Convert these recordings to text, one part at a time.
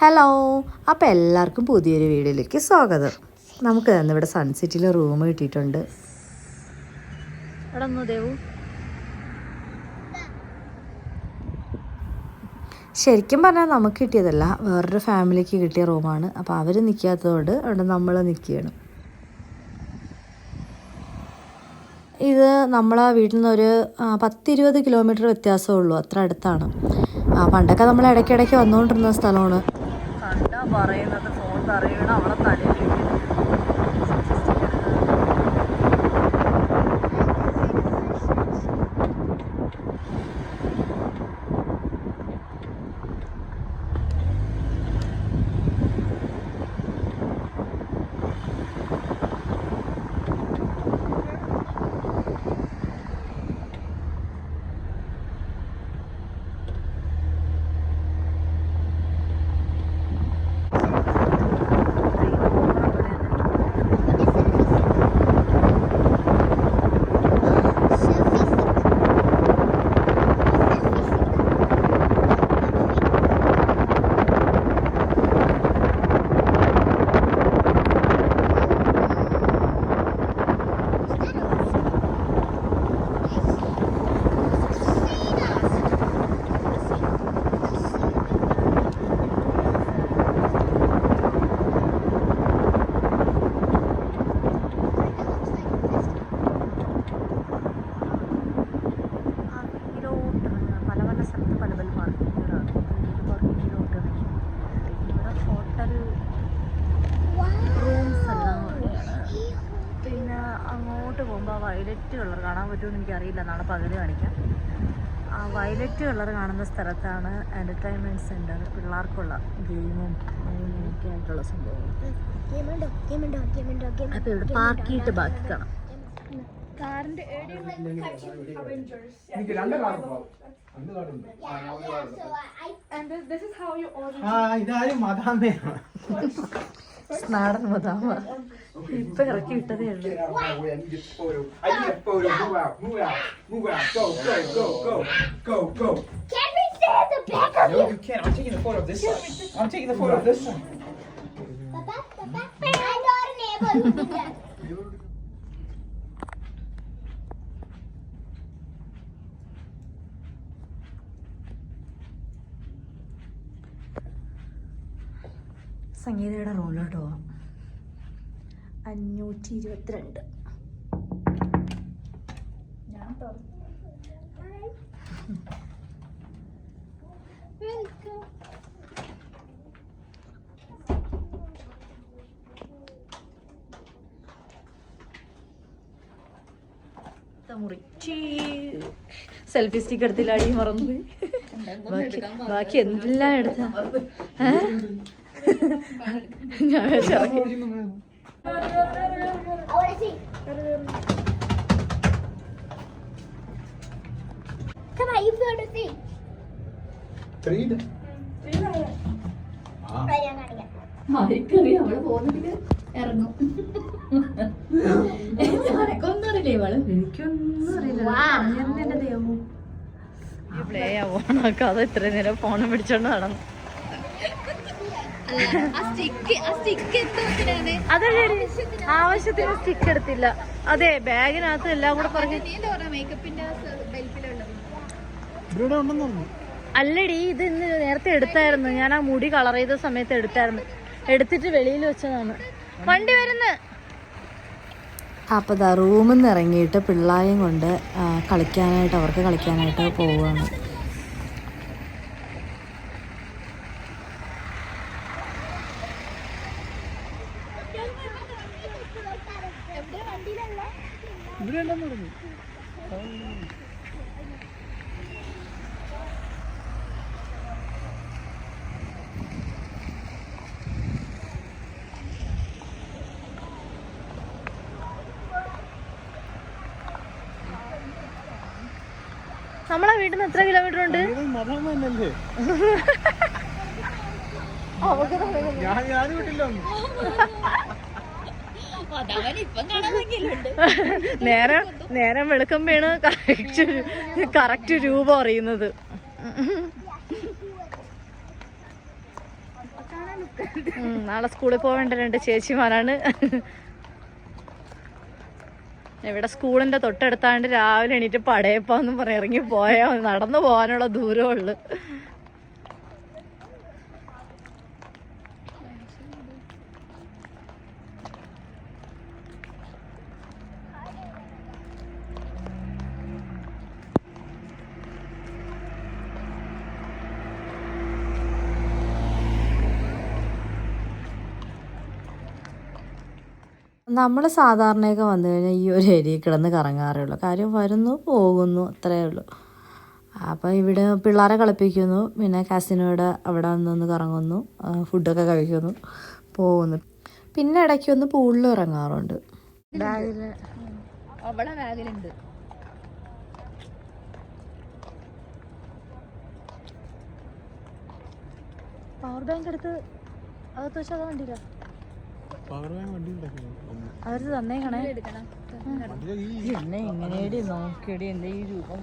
Hello അപ്പോൾ എല്ലാവർക്കും പുതിയൊരു വീഡിയോയിലേക്ക് സ്വാഗതം. നമുക്ക് തന്നെ ഇവിടെ സൺസിറ്റിയിൽ റൂം കിട്ടിയിട്ടുണ്ട്. ശരിക്കും പറഞ്ഞാൽ നമുക്ക് കിട്ടിയതല്ല. വേറൊരു ഫാമിലിക്ക് കിട്ടിയ റൂമാണ് അപ്പോൾ അവർ നിൽക്കാത്തതുകൊണ്ട് അവിടെ നമ്മൾ നിൽക്കുകയാണ് ഇത് നമ്മളെ വീട്ടിൽ നിന്ന് ഒരു ആ, പത്തിരുപത് കിലോമീറ്റർ വ്യത്യാസമേ ഉള്ളൂ. അത്ര അടുത്താണ്. ആ പണ്ടൊക്കെ നമ്മൾ ഇടയ്ക്കിടയ്ക്ക് വന്നുകൊണ്ടിരുന്ന സ്ഥലമാണ്. പറയുന്നത് ഫോൺ പറയണം അവളെ തലയിൽ പല പല സ്ഥലത്ത് പല പല പാർക്കിങ്ങുകളാണ് പാർക്കിങ്ങിലോട്ട് ഇവിടെ ഹോട്ടൽ റൂംസ് എല്ലാം കൂടെയാണ് പിന്നെ അങ്ങോട്ട് പോകുമ്പോൾ വയലറ്റ് കളർ കാണാൻ പറ്റുമെന്ന് എനിക്കറിയില്ല നാളെ പകൽ കാണിക്കാം ആ വയലറ്റ് കളർ കാണുന്ന സ്ഥലത്താണ് എന്റർടൈൻമെന്റ് സെന്റർ പിള്ളേർക്കുള്ള ഗെയിമും ഒക്കെ ആയിട്ടുള്ള സംഭവങ്ങൾ. അപ്പോൾ ഇവിടെ പാർക്ക് ചെയ്തിട്ട് ബാക്കി കാണാം. എനിക്ക് രണ്ട് രണ്ട് ആ ഇതാരും നാടൻ മതാമ ഇപ്പൊ ഇറക്കി വിട്ടതേ ഉള്ളൂ. No, you can't. I'm taking the photo of this side. I'm taking the photo of this side. Papa, അഞ്ഞൂറ്റി ഇരുപത്തിരണ്ട് ഞാൻ a സെൽഫി സ്റ്റിക്ക് എടുത്തില്ല അടി മറന്നുപോയി ബാക്കി ബാക്കി എന്തെല്ലാം എടുത്ത. ആർക്കറിയാം പോകുന്നെങ്കിൽ ഇറങ്ങും. എനക്കൊന്നും എനിക്കൊന്നും അറിയില്ല. ദൈവമോ? ഈ പ്ലേ ഓണാക്കാതെ ഇത്രയും നേരം ഫോൺ പിടിച്ചോണ്ട് നടന്നു. ആ സ്റ്റിക്ക് ആ സ്റ്റിക്ക് എന്തോത്തിനാണ് അതെ ശരി ആവശ്യത്തിന് സ്റ്റിക്ക് എടുത്തില്ല. അതെ ബാഗിനകത്ത് എല്ലാം കൂടെ പറഞ്ഞു അല്ലടി ഇത് ഇന്ന് നേരത്തെ എടുത്തായിരുന്നു. ഞാൻ ആ മുടി കളർ ചെയ്ത സമയത്ത് എടുത്തായിരുന്നു. എടുത്തിട്ട് വെളിയിൽ വെച്ചതാണ്. വണ്ടി വരുന്ന്. അപ്പോൾ ദാ റൂമിൽ നിന്ന് ഇറങ്ങിയിട്ട് പിള്ളേരെയും കൊണ്ട് കളിക്കാനായിട്ട് അവർക്ക് കളിക്കാനായിട്ട് പോവുകയാണ് ഇവിടെ ഉണ്ടെന്ന് പറഞ്ഞു നമ്മളെ വീട്ടിൽ നിന്ന് എത്ര കിലോമീറ്റർ ഉണ്ട് മതാമ തന്നെയല്ലേ ഞാൻ ഞാൻ വീട്ടില്ല അതവൻ ഇപ്പം കാണാമെങ്കിലുണ്ട് നേരം നേരം വെളുക്കുമ്പോഴാണ് കറക്റ്റ് കറക്റ്റ് രൂപം അറിയുന്നത്. നാളെ സ്കൂളിൽ പോവേണ്ട രണ്ട് ചേച്ചിമാരാണ്. ഇവിടെ സ്കൂളിന്റെ തൊട്ടടുത്താണ്ട് രാവിലെ എണീറ്റ് പടയപ്പാന്നും പറഞ്ഞ് ഇറങ്ങി പോയാ നടന്നു പോകാനുള്ള ദൂരമുള്ളു നമ്മൾ സാധാരണയൊക്കെ വന്നു കഴിഞ്ഞാൽ ഈ ഒരു ഏരിയയിൽ കിടന്ന് കറങ്ങാറേ ഉള്ളൂ. കാര്യം വരുന്നു പോകുന്നു അത്രയേ ഉള്ളൂ. അപ്പോൾ ഇവിടെ പിള്ളേരെ കളിപ്പിക്കുന്നു പിന്നെ കാസിനോയുടെ അവിടെ നിന്ന് കറങ്ങുന്നു ഫുഡൊക്കെ കഴിക്കുന്നു പോകുന്നു. പിന്നെ ഇടയ്ക്ക് ഒന്ന് പൂളിൽ ഇറങ്ങാറുണ്ട്. അവളെ ബാഗിലുണ്ട്. പവർ ബാങ്ക് എടുത്ത് അകത്ത് വെച്ചാൽ വണ്ടിയില്ല തന്നേക്കണേ. എന്നെ നോക്കിയടി ഈ രൂപം.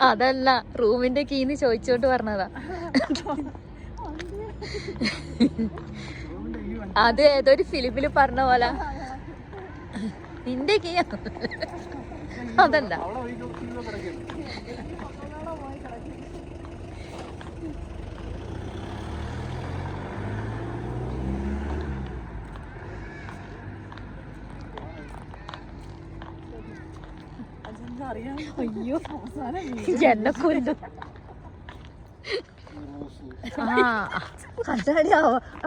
അതല്ല റൂമിന്റെ കീന്ന് ചോദിച്ചോണ്ട് പറഞ്ഞതാ. അത് ഏതൊരു ഫിലിമിൽ പറഞ്ഞ പോലെ. നിന്റെ കീ അതല്ല. അയ്യോ. എന്നെ കൊല്ലും. കണ്ടാടി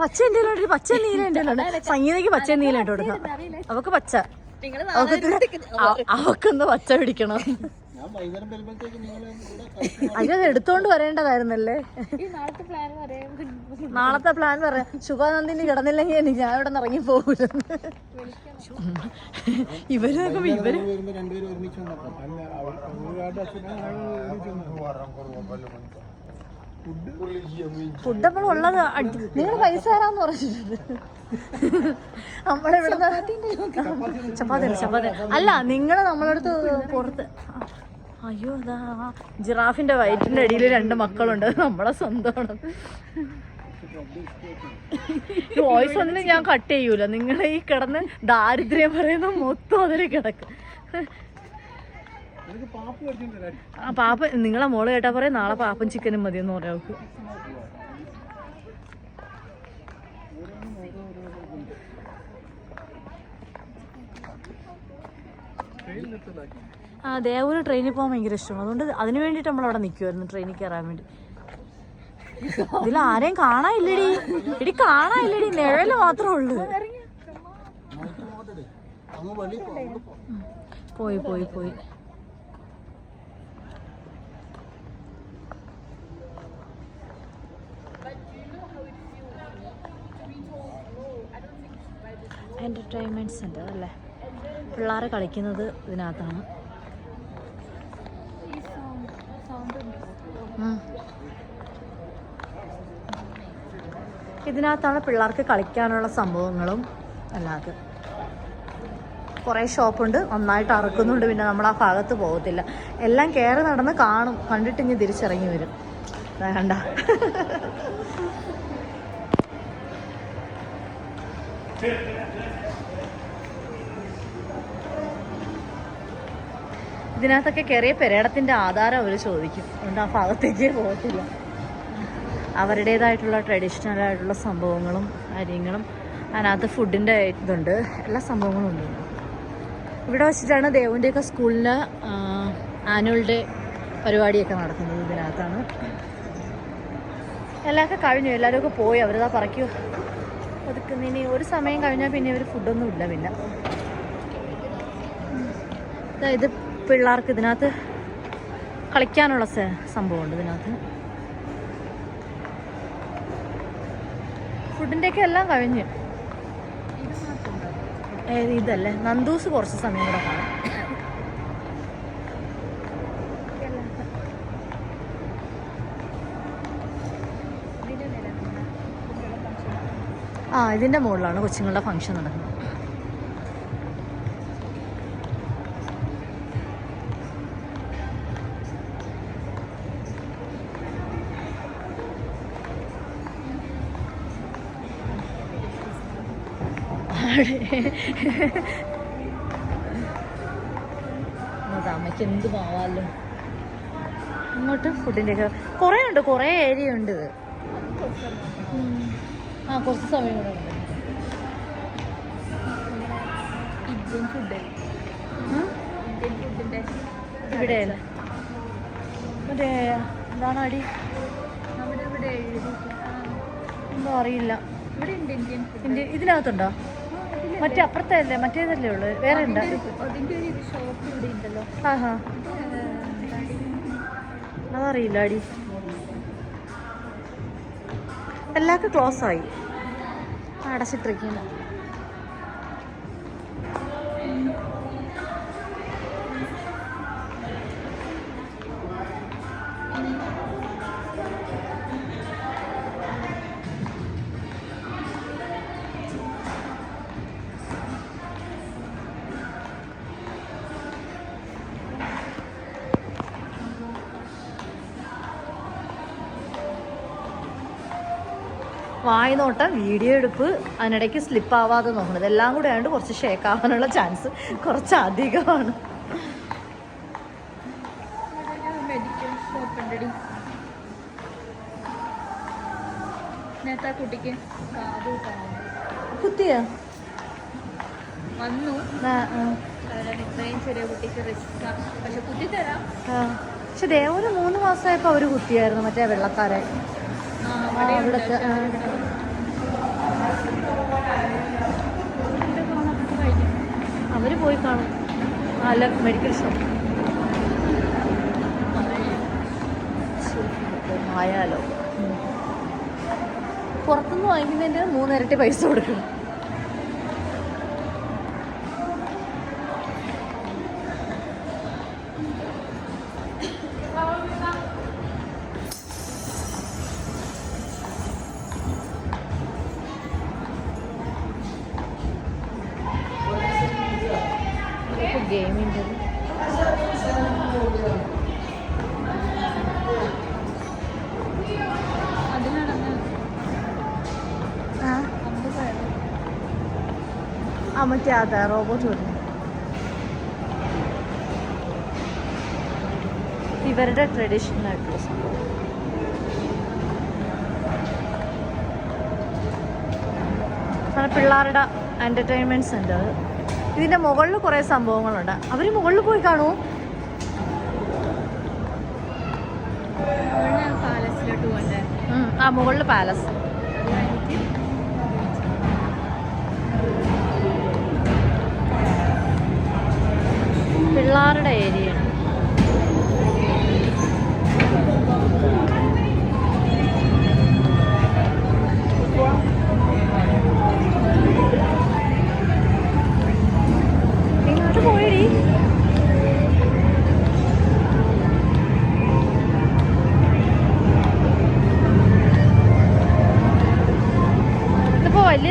പച്ച എന്തെങ്കിലും പച്ച നീല ഉണ്ടല്ലോ സംഗീതയ്ക്ക് പച്ച നീല ഇട്ട് കൊടുക്കാം. അവക്ക് പച്ച. അവക്കൊന്ന് പച്ച പിടിക്കണം. അയ്യത് എടുത്തോണ്ട് വരേണ്ടതായിരുന്നല്ലേ നാളത്തെ പ്ലാൻ പറയാം. ശുഭാനന്ദിനി കിടന്നില്ലെങ്കിൽ എനിക്ക് ഞാൻ ഇവിടെ നിന്ന് ഇറങ്ങി ഇവരൊക്കെ ഇവർ നോക്കുമ്പോ ഇവർ ഫുഡ് അപ്പോൾ ഉള്ളത് നിങ്ങൾ പൈസ തരാന്ന് പറഞ്ഞിട്ടുണ്ട്. നമ്മളിവിടുന്ന് ചപ്പാത്തി ചപ്പാത്തി അല്ല നിങ്ങൾ നമ്മളടുത്ത് പുറത്ത് അയ്യോ അതാ. ജിറാഫിന്റെ വയറ്റിന്റെ അടിയിൽ രണ്ട് മക്കളുണ്ട്. നമ്മളെ സ്വന്തമാണ്. വോയിസ് ഒന്നും ഞാൻ കട്ട് ചെയ്യൂല. നിങ്ങൾ ഈ കിടന്ന് ദാരിദ്ര്യം പറയുന്ന മൊത്തം അതിൽ കിടക്കും. ആ പാപ്പ നിങ്ങളെ മോൾ കേട്ടാ പറയാം നാളെ പാപ്പൻ ചിക്കനും മതി എന്ന് പറയാം അവക്ക് ആ ദേവൂര് ട്രെയിനിൽ പോകാൻ ഭയങ്കര ഇഷ്ടമാണ് അതുകൊണ്ട് അതിനു വേണ്ടിട്ട് നമ്മൾ അവിടെ നിൽക്കുമായിരുന്നു ട്രെയിനിൽ കയറാൻ വേണ്ടി. ഇതിൽ ആരെയും കാണാനില്ലടി. എടി കാണാനില്ലടി. നിഴൽ മാത്രമേ ഉള്ളൂ. പോയി പോയി പോയി. എന്റർടൈൻമെന്റ് സെന്റർ അല്ലേ? പിള്ളേരെ കളിക്കുന്നത് ഇതിനകത്താണ്. ഇതിനകത്താണ് പിള്ളേർക്ക് കളിക്കാനുള്ള സംഭവങ്ങളും അല്ലാതെ. കുറേ ഷോപ്പുണ്ട് നന്നായിട്ട് അറക്കുന്നുണ്ട് പിന്നെ നമ്മൾ ആ ഭാഗത്ത് പോകത്തില്ല. എല്ലാം കയറി നടന്ന് കാണും കണ്ടിട്ട് ഇനി തിരിച്ചിറങ്ങി വരും. ദാ കണ്ട. ഇതിനകത്തൊക്കെ കയറിയ പെരേടത്തിന്റെ ആധാരം അവർ ചോദിക്കും. അതുകൊണ്ട് ആ ഭാഗത്തേക്കേ പോകത്തില്ല. അവരുടേതായിട്ടുള്ള ട്രഡീഷണൽ ആയിട്ടുള്ള സംഭവങ്ങളും കാര്യങ്ങളും അതിനകത്ത് ഫുഡിന്റെ ഇതുണ്ട്. എല്ലാ സംഭവങ്ങളും ഉണ്ട് ഇവിടെ. വെച്ചിട്ടാണ് ദേവുന്റെയൊക്കെ സ്കൂളിന് ആനുവൽ ഡേ പരിപാടിയൊക്കെ നടക്കുന്നത് ഇതിനകത്താണ്. എല്ലാമൊക്കെ കഴിഞ്ഞു. എല്ലാവരും പോയി. അവരിതാ പറയ്ക്കൂ. ഒതുക്കുന്നതിന് ഒരു സമയം കഴിഞ്ഞാൽ പിന്നെ ഒരു ഫുഡൊന്നും ഇല്ല പിന്നെ. ഇത് പിള്ളേർക്ക് ഇതിനകത്ത് കളിക്കാനുള്ള സംഭവമുണ്ട് ഇതിനകത്ത്. ഫുഡിന്റെയൊക്കെ എല്ലാം കഴിഞ്ഞ്. ഇതല്ലേ. നന്ദൂസ് കുറച്ച് സമയം കൂടെ കാണാം. ആ ഇതിന്റെ മുകളിലാണ് കൊച്ചുങ്ങളുടെ ഫംഗ്ഷൻ നടക്കുന്നത്. അത് അമ്മയ്ക്ക് എന്ത് പോവാല്ലോ? ഇങ്ങോട്ട് ഫുഡിന്റെ ഒക്കെ കുറേ ഉണ്ട് കുറേ ഏരിയ ഉണ്ട് ഇത് ആ കുറച്ച് സമയം കൂടെ ഉണ്ട്. Indian food? ഇന്ത്യൻ ഇവിടെ മറ്റേ എന്താണ് അടി നമ്മുടെ ഇവിടെ എന്തോ അറിയില്ല. ഇവിടെ ഉണ്ട് ഇന്ത്യൻ ഇതിനകത്തുണ്ടോ? മറ്റേ അപ്പുറത്തെ അല്ലേ? മറ്റേതല്ലേ ഉള്ളു. വേറെ ഉണ്ടോ ആഹാ. അതറിയില്ല അടി എല്ലാവർക്കും ക്ലോസ് ആയി. അടച്ചിട്ടിരിക്കുന്നു. നോട്ടം വീഡിയോ എടുപ്പ് അതിനിടയ്ക്ക് സ്ലിപ്പാവാതെ നോക്കണം. ഇതെല്ലാം കൂടെ ആയതുകൊണ്ട് കുറച്ച് ഷേക്ക് ആവാനുള്ള ചാൻസ് കുറച്ച് അധികമാണ് മെഡിക്കൽ നേരത്തെ ആ. കുട്ടിക്ക് കാത് കുത്താൻ കുത്തിയ വന്നു ഇത്രയും ചെറിയ കുട്ടിക്ക് പക്ഷെ കുത്തി തരാം. പക്ഷെ ദേവന് മൂന്ന് മാസമായപ്പോ അവർ കുത്തിയായിരുന്നു മറ്റേ വെള്ളക്കാരെ. അവിടുത്തെ അവർ പോയി കാണും. അല്ല മെഡിക്കൽ ഷോപ്പ് ആയാലോ. പുറത്തുനിന്ന് വാങ്ങിക്കുന്നതിന്റെ മൂന്നിരട്ടി പൈസ കൊടുക്കണം. ആ आता है റോബോട്ട് വരുന്നു ഇവരുടെ ട്രഡീഷണൽ ആയിട്ടുള്ള സംഭവം പിള്ളേരുടെ എന്റർടൈൻമെന്റ് സെന്റർ ഇതിന്റെ മുകളിൽ കുറേ സംഭവങ്ങളുണ്ട്. അവർ മുകളിൽ പോയി കാണൂ. ആ മുകളിൽ പാലസ് പിള്ളേരുടെ ഏരിയ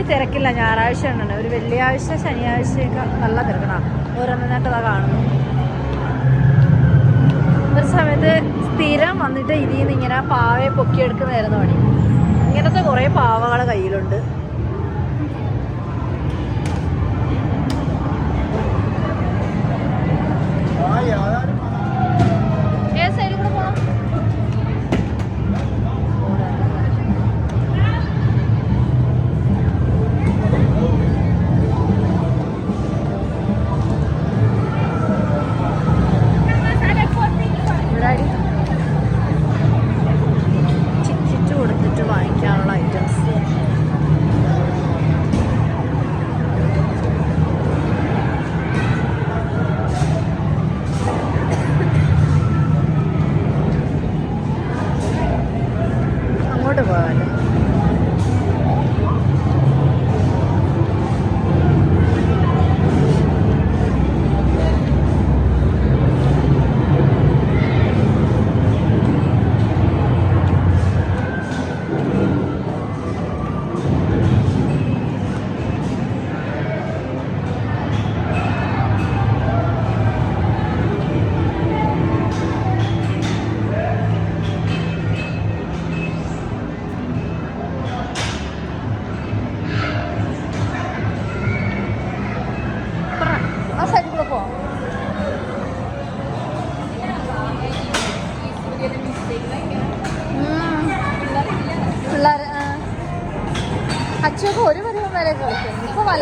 തിരക്കില്ല. ഞായറാഴ്ച ഉണ്ടെന്ന് ഒരു വെള്ളിയാഴ്ച ശനിയാഴ്ചയൊക്കെ നല്ല തിരക്കണം. ഓരോന്നിനായിട്ട് കാണുന്നു ഒരു സമയത്ത് സ്ഥിരം വന്നിട്ട് ഇതിൽ നിന്ന് ഇങ്ങനെ പാവയെ പൊക്കിയെടുക്കുന്നതായിരുന്നു പണി. ഇങ്ങനത്തെ കുറേ പാവകൾ കയ്യിലുണ്ട്.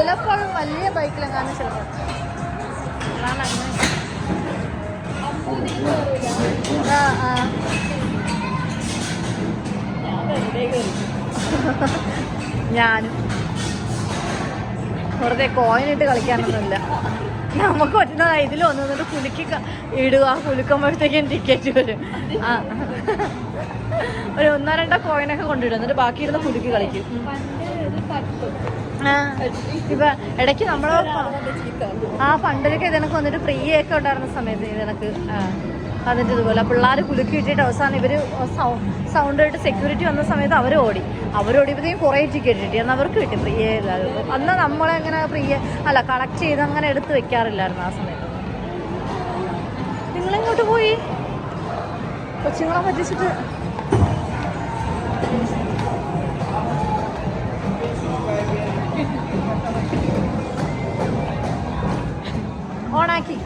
വല്ലപ്പോഴും വലിയ ബൈക്കിലെങ്ങാനും ചിലപ്പോൾ അങ്ങനെ ഞാനും. വെറുതെ കോയിൻ ഇട്ട് കളിക്കാനൊന്നുമില്ല. നമുക്ക് പറ്റുന്ന ഇതിൽ വന്നു എന്നിട്ട് കുലുക്കി ഇടുക. കുലുക്കുമ്പോഴത്തേക്കും ടിക്കറ്റ് വരും. ഒരു ഒന്നോ രണ്ടോ കോയിനൊക്കെ കൊണ്ടിടും എന്നിട്ട് ബാക്കി ഇരുന്ന് കുലുക്കി കളിക്കും. ഇപ്പൊ ഇടയ്ക്ക് നമ്മൾ ആ പണ്ടിലൊക്കെ ഇതിനൊക്കെ വന്നിട്ട് ഫ്രീ ഒക്കെ ഉണ്ടായിരുന്ന സമയത്ത് ഇതിനക്ക് ആ എന്നിട്ട് ഇതുപോലെ പിള്ളേർ കുലുക്കി വിട്ടിട്ട് അവസാനം ഇവർ സൗണ്ടായിട്ട് സെക്യൂരിറ്റി വന്ന സമയത്ത് അവർ ഓടി. അവരോടിയപ്പോഴത്തേക്കും കുറേ ടിക്കറ്റ് കിട്ടി. എന്നാൽ അവർക്ക് കിട്ടി ഫ്രീ അന്ന് നമ്മളെങ്ങനെ ഫ്രീ അല്ല കളക്ട് ചെയ്ത് അങ്ങനെ എടുത്ത് വെക്കാറില്ലായിരുന്നു ആ സമയത്ത്. നിങ്ങളെങ്ങോട്ട് പോയി? കൊച്ചുങ്ങളെ പറ്റിച്ചിട്ട് ഓണാക്കി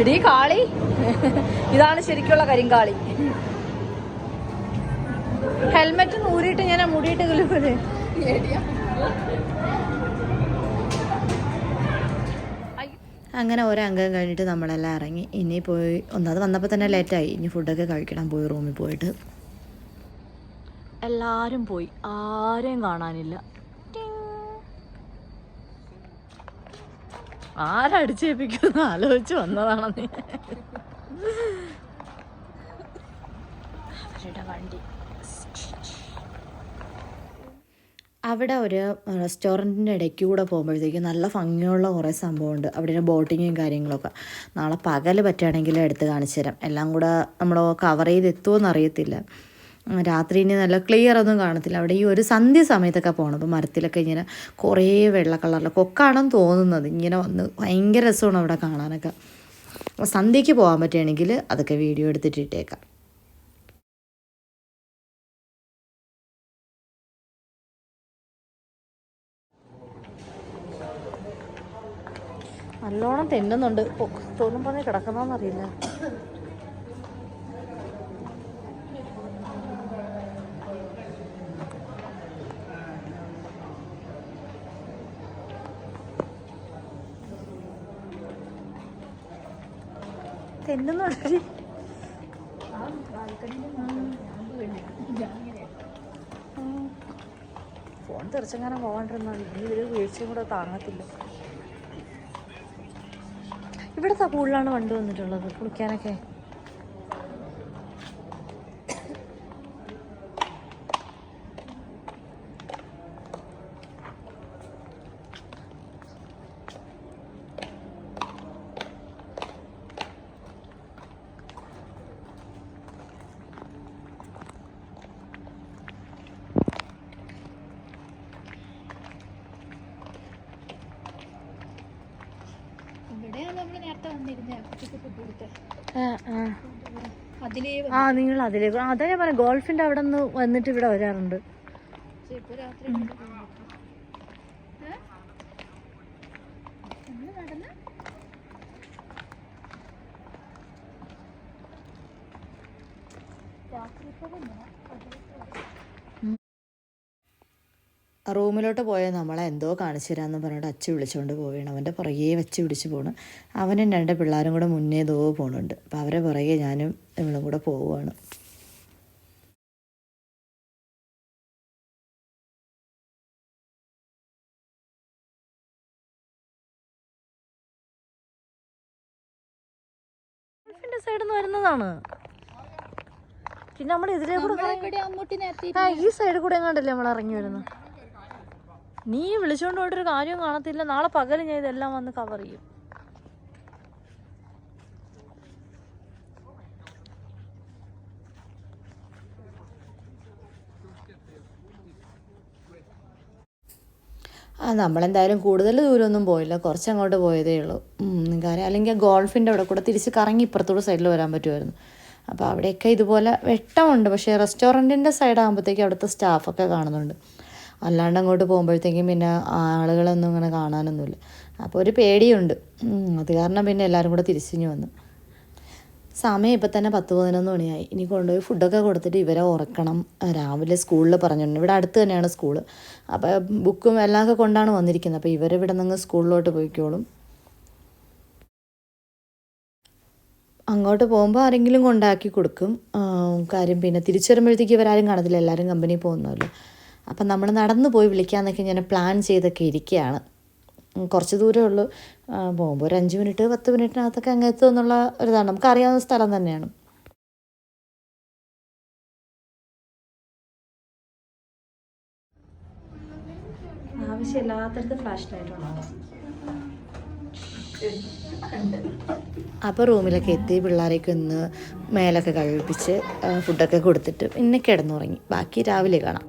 ഇടീ കാളി. ഇതാണ് ശരിക്കുള്ള കരിങ്കാളി. ഹെൽമെറ്റ് നൂറിയിട്ട് ഞാൻ മുടിയിട്ട് കിലുപോലെ അങ്ങനെ ഓരോ അംഗം കഴിഞ്ഞിട്ട് നമ്മളെല്ലാം ഇറങ്ങി. ഇനി പോയി ഒന്നാമത് വന്നപ്പോൾ തന്നെ ലേറ്റായി ഇനി ഫുഡൊക്കെ കഴിക്കണം. പോയി റൂമിൽ പോയിട്ട്. എല്ലാവരും പോയി. ആരെയും കാണാനില്ല. ആരടിച്ചേപ്പിക്കുന്ന ആരടിച്ചേപ്പിക്കുമെന്ന് ആലോചിച്ച് വന്നതാണെന്ന് അവരുടെ വണ്ടി. അവിടെ ഒരു റെസ്റ്റോറന്റിന്റെ ഇടയ്ക്ക് കൂടെ പോകുമ്പോഴത്തേക്കും നല്ല ഭംഗിയുള്ള കുറേ സംഭവമുണ്ട്. അവിടെ ബോട്ടിങ്ങും കാര്യങ്ങളൊക്കെ. നാളെ പകൽ പറ്റുകയാണെങ്കിൽ എടുത്ത് കാണിച്ചു തരാം. എല്ലാം കൂടെ നമ്മൾ കവർ ചെയ്ത് എത്തുമോ അറിയത്തില്ല രാത്രി ഇനി നല്ല ക്ലിയർ ഒന്നും കാണത്തില്ല. അവിടെ ഈ ഒരു സന്ധ്യ സമയത്തൊക്കെ പോകണം അപ്പോൾ മരത്തിലൊക്കെ ഇങ്ങനെ കുറേ വെള്ള കളറിൽ കൊക്കാണെന്ന് തോന്നുന്നത്. ഇങ്ങനെ വന്ന് ഭയങ്കര രസമാണ് അവിടെ കാണാനൊക്കെ. സന്ധ്യയ്ക്ക് പോകാൻ പറ്റുകയാണെങ്കിൽ അതൊക്കെ വീഡിയോ എടുത്തിട്ട് നല്ലോണം തെന്നുന്നുണ്ട്. തോന്നും പറഞ്ഞ് കിടക്കണമെന്നറിയില്ല ഫോൺ തെറിച്ചെങ്ങനെ പോകാണ്ടിരുന്നാൽ ഇനി ഇവർ വീഴ്ചയും കൂടെ താങ്ങത്തില്ല. ഇവിടുത്തെ പൂളിലാണ് വണ്ടി വന്നിട്ടുള്ളത് കുളിക്കാനൊക്കെ ഇവിടെയാണ് നമ്മൾ നേരത്തെ വന്നിരുന്നത് കുട്ടിക്ക് ഫുഡ് കൊടുത്ത് ആ, നിങ്ങൾ അതിലേക്ക് അതാ ഞാൻ പറയാം ഗോൾഫിന്റെ അവിടെ നിന്ന് വന്നിട്ട് ഇവിടെ വരാറുണ്ട് ഇപ്പൊ രാത്രി അങ്ങോട്ട് പോകാൻ പറ്റും. ഏ? നമ്മൾ നടന്ന് രാത്രി ഇപ്പൊ വന്നോ? റൂമിലോട്ട് പോയ നമ്മളെ എന്തോ കാണിച്ചു തരാമെന്ന് പറഞ്ഞിട്ട് അച്ഛ വിളിച്ചുകൊണ്ട് പോവുകയാണ്. അവന്റെ പുറകെ വെച്ച് പിടിച്ച് പോകണം അവനും രണ്ട് പിള്ളേരും കൂടെ മുന്നേ ദോ പോണുണ്ട്. അപ്പം അവരെ പുറകെ ഞാനും ഇവളും കൂടെ പോവുകയാണ്. ഗോൾഫിന്റെ സൈഡിൽ നിന്ന് വരുന്നതാണ്. പിന്നെ നമ്മൾ ഇതിലേ കൂടെ ഈ സൈഡിൽ കൂടെ എങ്ങാണ്ടല്ലേ നമ്മൾ ഇറങ്ങി വരുന്നത്? നീ വിളിച്ചോണ്ട് പോയിട്ടൊരു കാര്യവും കാണത്തില്ല. നാളെ പകൽ ഞാൻ ഇതെല്ലാം വന്ന് കവർ ചെയ്യും. ആ നമ്മളെന്തായാലും കൂടുതൽ ദൂരമൊന്നും പോയില്ല. കുറച്ചങ്ങോട്ട് പോയതേ ഉള്ളൂ. കാര്യം അല്ലെങ്കിൽ ഗോൾഫിന്റെ അവിടെ കൂടെ തിരിച്ച് കറങ്ങി ഇപ്പുറത്തോട് സൈഡിൽ വരാൻ പറ്റുമായിരുന്നു. അപ്പോൾ അവിടെയൊക്കെ ഇതുപോലെ വെട്ടമുണ്ട്. പക്ഷേ റെസ്റ്റോറന്റിന്റെ സൈഡാകുമ്പോഴത്തേക്ക് അവിടുത്തെ സ്റ്റാഫൊക്കെ കാണുന്നുണ്ട്. അല്ലാണ്ട് അങ്ങോട്ട് പോകുമ്പോഴത്തേക്കും പിന്നെ ആളുകളൊന്നും ഇങ്ങനെ കാണാനൊന്നുമില്ല. അപ്പോൾ ഒരു പേടിയുണ്ട്. അത് കാരണം പിന്നെ എല്ലാവരും കൂടെ തിരിച്ചിഞ്ഞ് വന്നു. സമയം ഇപ്പം തന്നെ പത്ത് പതിനൊന്ന് മണിയായി. ഇനി കൊണ്ടുപോയി ഫുഡൊക്കെ കൊടുത്തിട്ട് ഇവരെ ഉറക്കണം. രാവിലെ സ്കൂളിൽ പറഞ്ഞിട്ടുണ്ട്. ഇവിടെ അടുത്ത് തന്നെയാണ് സ്കൂൾ അപ്പോൾ ബുക്കും എല്ലാം ഒക്കെ കൊണ്ടാണ് വന്നിരിക്കുന്നത്. അപ്പോൾ ഇവരിവിടെ നിന്ന് സ്കൂളിലോട്ട് പോയിക്കോളും. അങ്ങോട്ട് പോകുമ്പോൾ ആരെങ്കിലും കൊണ്ടാക്കി കൊടുക്കും. കാര്യം പിന്നെ തിരിച്ചു വരുമ്പോഴത്തേക്ക് ഇവരാരും കാണത്തില്ല. എല്ലാവരും കമ്പനി പോകുന്നല്ലോ അപ്പം നമ്മൾ നടന്നു പോയി വിളിക്കാമെന്നൊക്കെ ഞാൻ പ്ലാൻ ചെയ്തൊക്കെ ഇരിക്കുകയാണ് കുറച്ച് ദൂരമേ ഉള്ളൂ. പോകുമ്പോൾ ഒരു അഞ്ച് മിനിറ്റ് പത്ത് മിനിറ്റിനകത്തൊക്കെ അങ്ങ് എത്തും എന്നുള്ള ഒരിതാണ് നമുക്കറിയാവുന്ന സ്ഥലം തന്നെയാണ്. ആവശ്യമില്ലാത്തടത്ത് ഫ്ലാഷ് ലൈറ്റ് ഉണ്ടാവും അപ്പോൾ റൂമിലൊക്കെ എത്തി പിള്ളേരെയൊക്കെ ഒന്ന് മേലൊക്കെ കഴിപ്പിച്ച് ഫുഡൊക്കെ കൊടുത്തിട്ട് പിന്നെ കിടന്നുറങ്ങി. ബാക്കി രാവിലെ കാണാം.